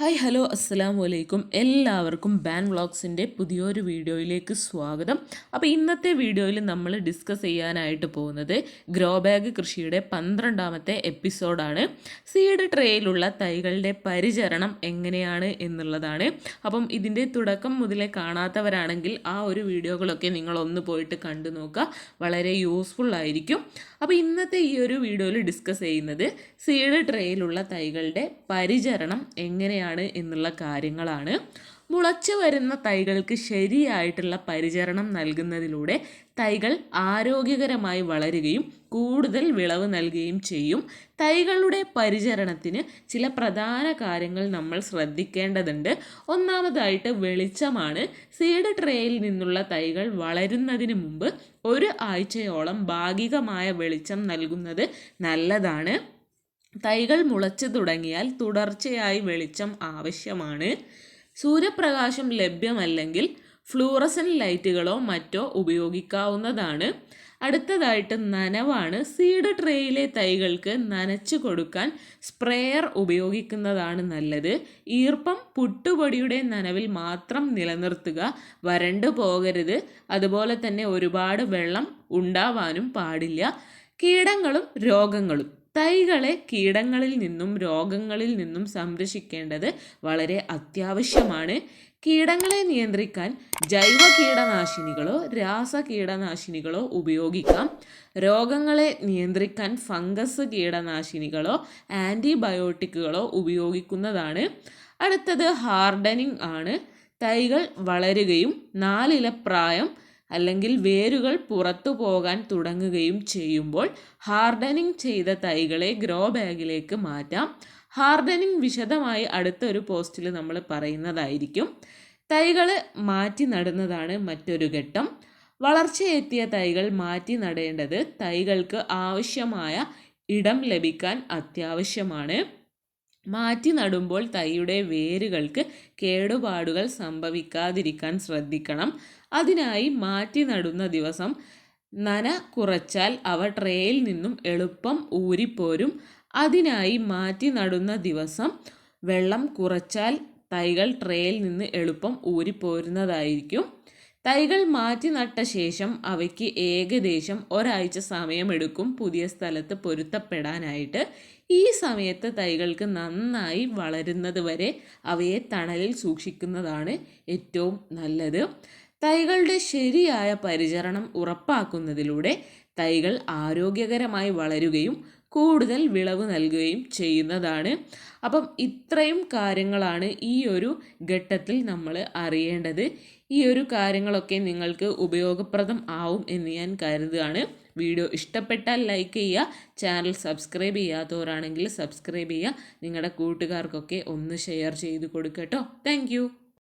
Hi hello അസ്സാം വലൈക്കും എല്ലാവർക്കും ബാൻ വ്ളോഗ്സിന്റെ പുതിയൊരു വീഡിയോയിലേക്ക് സ്വാഗതം. അപ്പോൾ ഇന്നത്തെ വീഡിയോയിൽ നമ്മൾ ഡിസ്കസ് ചെയ്യാനായിട്ട് പോകുന്നത് ഗ്രോ ബാഗ് കൃഷിയുടെ പന്ത്രണ്ടാമത്തെ എപ്പിസോഡാണ്. സീഡ് ട്രേയിലുള്ള തൈകളുടെ പരിചരണം എങ്ങനെയാണ് എന്നുള്ളതാണ്. അപ്പം ഇതിന്റെ തുടക്കം മുതലേ കാണാത്തവരാണെങ്കിൽ ആ ഒരു വീഡിയോകളൊക്കെ നിങ്ങൾ ഒന്ന് പോയിട്ട് കണ്ടു നോക്കുക വളരെ യൂസ്ഫുൾ ആയിരിക്കും. അപ്പോൾ ഇന്നത്തെ ഈ ഒരു വീഡിയോയിൽ ഡിസ്കസ് ചെയ്യുന്നത് സീഡ് ട്രേയിലുള്ള തൈകളുടെ പരിചരണം എങ്ങനെയാണ് എന്നുള്ള കാര്യങ്ങളാണ്. മുളച്ചു വരുന്ന തൈകൾക്ക് ശരിയായിട്ടുള്ള പരിചരണം നൽകുന്നതിലൂടെ തൈകൾ ആരോഗ്യകരമായി വളരുകയും കൂടുതൽ വിളവ് നൽകുകയും ചെയ്യും. തൈകളുടെ പരിചരണത്തിന് ചില പ്രധാന കാര്യങ്ങൾ നമ്മൾ ശ്രദ്ധിക്കേണ്ടതുണ്ട്. ഒന്നാമതായിട്ട് വെളിച്ചമാണ്. സീഡ് ട്രേയിൽ നിന്നുള്ള തൈകൾ വളരുന്നതിന് മുമ്പ് ഒരു ആഴ്ചയോളം ഭാഗികമായ വെളിച്ചം നൽകുന്നത് നല്ലതാണ്. തൈകൾ മുളച്ചു തുടങ്ങിയാൽ തുടർച്ചയായി വെളിച്ചം ആവശ്യമാണ്. സൂര്യപ്രകാശം ലഭ്യമല്ലെങ്കിൽ ഫ്ലൂറസൻ ലൈറ്റുകളോ മറ്റോ ഉപയോഗിക്കാവുന്നതാണ്. അടുത്തതായിട്ട് നനവാണ്. സീഡ് ട്രേയിലെ തൈകൾക്ക് നനച്ചു കൊടുക്കാൻ സ്പ്രേയർ ഉപയോഗിക്കുന്നതാണ് നല്ലത്. ഈർപ്പം പുട്ടുപൊടിയുടെ നനവിൽ മാത്രം നിലനിർത്തുക വരണ്ടു പോകരുത്. അതുപോലെ തന്നെ ഒരുപാട് വെള്ളം ഉണ്ടാവാനും പാടില്ല. കീടങ്ങളും രോഗങ്ങളും. തൈകളെ കീടങ്ങളിൽ നിന്നും രോഗങ്ങളിൽ നിന്നും സംരക്ഷിക്കേണ്ടത് വളരെ അത്യാവശ്യമാണ്. കീടങ്ങളെ നിയന്ത്രിക്കാൻ ജൈവ കീടനാശിനികളോ രാസ കീടനാശിനികളോ ഉപയോഗിക്കാം. രോഗങ്ങളെ നിയന്ത്രിക്കാൻ ഫംഗസ് കീടനാശിനികളോ ആന്റിബയോട്ടിക്കുകളോ ഉപയോഗിക്കുന്നതാണ്. അടുത്തത് ഹാർഡനിങ് ആണ്. തൈകൾ വളരുകയും നാലില പ്രായം അല്ലെങ്കിൽ വേരുകൾ പുറത്തു പോകാൻ തുടങ്ങുകയും ചെയ്യുമ്പോൾ ഹാർഡനിങ് ചെയ്ത തൈകളെ ഗ്രോ ബാഗിലേക്ക് മാറ്റാം. ഹാർഡനിങ് വിശദമായി അടുത്തൊരു പോസ്റ്റിൽ നമ്മൾ പറയുന്നതായിരിക്കും. തൈകൾ മാറ്റി നടുന്നതാണ് മറ്റൊരു ഘട്ടം. വളർച്ചയെത്തിയ തൈകൾ മാറ്റി നടേണ്ടത് തൈകൾക്ക് ആവശ്യമായ ഇടം ലഭിക്കാൻ അത്യാവശ്യമാണ്. മാറ്റി നടുമ്പോൾ തൈയുടെ വേരുകൾക്ക് കേടുപാടുകൾ സംഭവിക്കാതിരിക്കാൻ ശ്രദ്ധിക്കണം. അതിനായി മാറ്റി നടുന്ന ദിവസം നന കുറച്ചാൽ അവ ട്രേയിൽ നിന്നും എളുപ്പം ഊരിപ്പോരും. അതിനായി മാറ്റി നടുന്ന ദിവസം വെള്ളം കുറച്ചാൽ തൈകൾ ട്രേയിൽ നിന്ന് എളുപ്പം ഊരിപ്പോരുന്നതായിരിക്കും. തൈകൾ മാറ്റി നട്ട ശേഷം അവയ്ക്ക് ഏകദേശം ഒരാഴ്ച സമയമെടുക്കും പുതിയ സ്ഥലത്ത് പൊരുത്തപ്പെടാനായിട്ട്. ഈ സമയത്ത് തൈകൾക്ക് നന്നായി വളരുന്നത് വരെ അവയെ തണലിൽ സൂക്ഷിക്കുന്നതാണ് ഏറ്റവും നല്ലത്. തൈകളുടെ ശരിയായ പരിചരണം ഉറപ്പാക്കുന്നതിലൂടെ തൈകൾ ആരോഗ്യകരമായി വളരുകയും കൂടുതൽ വിളവ് നൽകുകയും ചെയ്യുന്നതാണ്. അപ്പം ഇത്രയും കാര്യങ്ങളാണ് ഈ ഒരു ഘട്ടത്തിൽ നമ്മൾ അറിയേണ്ടത്. ഈ ഒരു കാര്യങ്ങളൊക്കെ നിങ്ങൾക്ക് ഉപയോഗപ്രദം ആവും എന്ന് ഞാൻ കരുതുകയാണ്. വീഡിയോ ഇഷ്ടപ്പെട്ടാൽ ലൈക്ക് ചെയ്യുക ചാനൽ സബ്സ്ക്രൈബ് ചെയ്യാത്തവരാണെങ്കിൽ സബ്സ്ക്രൈബ് ചെയ്യുക നിങ്ങളുടെ കൂട്ടുകാർക്കൊക്കെ ഒന്ന് ഷെയർ ചെയ്ത് കൊടുക്കട്ടോ താങ്ക്